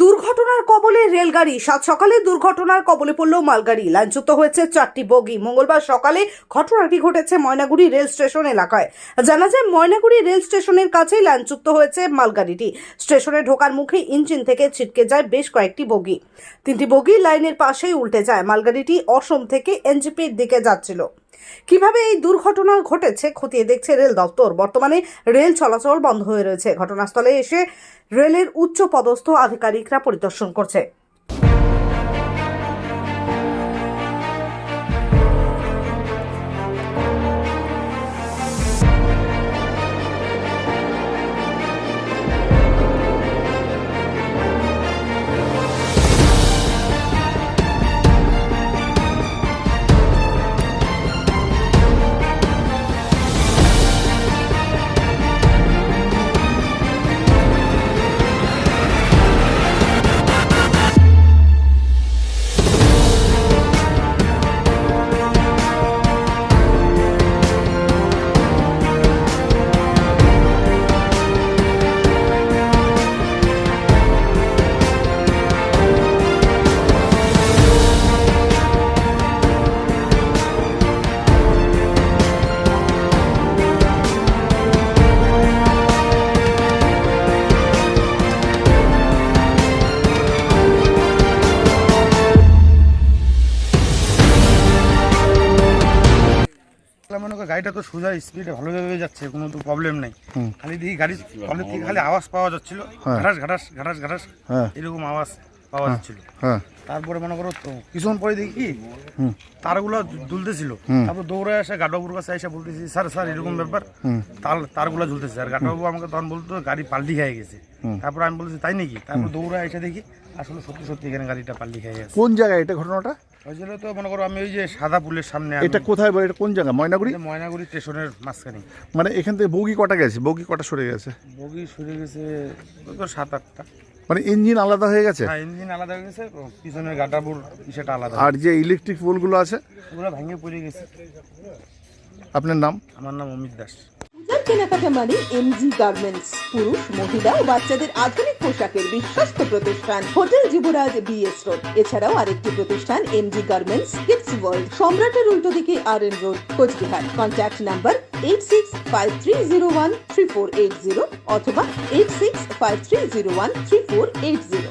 দুর্ঘটনার কবলে রেলগাড়ি। সাত সকালে দুর্ঘটনার কবলে পড়ল মালগাড়ি। লাইনচ্যুত হয়েছে চারটি বগি। মঙ্গলবার সকালে ঘটনাটি ঘটেছে ময়নাগুড়ি রেল স্টেশন এলাকায়? জানা যায়, ময়নাগুড়ি রেল স্টেশনের কাছেই লাইনচ্যুত হয়েছে মালগাড়িটি। স্টেশনে ঢোকার মুখে ইঞ্জিন থেকে ছিটকে যায় বেশ কয়েকটি বগি। তিনটি বগি লাইনের পাশেই উল্টে যায়। মালগাড়িটি অসম থেকে এনজিপির দিকে যাচ্ছিল। কীভাবে এই দুর্ঘটনা ঘটেছে খতিয়ে দেখছে রেল দপ্তর? বর্তমানে রেল চলাচল বন্ধ হয়ে রয়েছে। ঘটনাস্থলে এসে রেলের উচ্চ পদস্থ আধিকারিকরা পরিদর্শন করছে। মনে করো গাড়িটা তো সোজা স্পিডে ভালোভাবে যাচ্ছে কোনো তো প্রবলেম নাই। খালি দেখি গাড়ি অনেক থেকে খালি আওয়াজ পাওয়া যাচ্ছিল। ঘাটাস ঘাটাস ঘাটাস ঘাটাস হ্যাঁ। এরকম আওয়াজ পাওয়া যাচ্ছিল। হ্যাঁ। তারপরে মনে করো তো কিছুক্ষণ পরে দেখি তারগুলো দুলতেছিল। তারপর দৌড়ে আসে গাডবাবুর কাছে এসে বলতেছি স্যার স্যার এরকম ব্যাপার। তার তারগুলো ঝুলতেছে। আর গাডবাবু আমাকে তখন বলতো গাড়ি পাল্টি খেয়ে গেছে। তারপর আমি বলছি তাই নাকি? তারপর দৌড়ে এসে দেখি আসলে সত্যি সত্যি এখানে গাড়িটা পাল্টি খেয়ে গেছে। কোন জায়গায় এটা ঘটনাটা? ওই জন্য তো মনে করো আমি ওই যে সাদা পুলের সামনে এটা কোথায় বলে এটা কোন জায়গা? ময়নাগুড়ি? ময়নাগুড়ি স্টেশনের মাঝখানে। মানে এখান থেকে বগি কটা গেছে? বগি কটা সরে গেছে? বগি সরে গেছে তো সাত আটটা। মানে ইঞ্জিন আলাদা হয়ে গেছে? হ্যাঁ ইঞ্জিন আলাদা হয়ে গেছে পিছনের গাটাবুর সেটা আলাদা। আর যে ইলেকট্রিক পোলগুলো আছে? ওগুলো ভেঙে পড়ে গেছে। আপনার নাম? আমার নাম অমিত দাস। কেনাকাটা মানে এমজি গার্মেন্টস পুরুষ, মহিলা ও বাচ্চাদের আধুনিক পোশাকের বিশ্বস্ত প্রতিষ্ঠান, হোটেল যুবরাজ বিএস রোড এছাড়াও আরেকটি প্রতিষ্ঠান এমজি গার্মেন্টস কিডস ওয়ার্ল্ড সম্রাটের উল্টো দিকে R N road Coochbehar. Contact number eight six five three zero one three four eight zero অথবা eight six five three zero one three four eight zero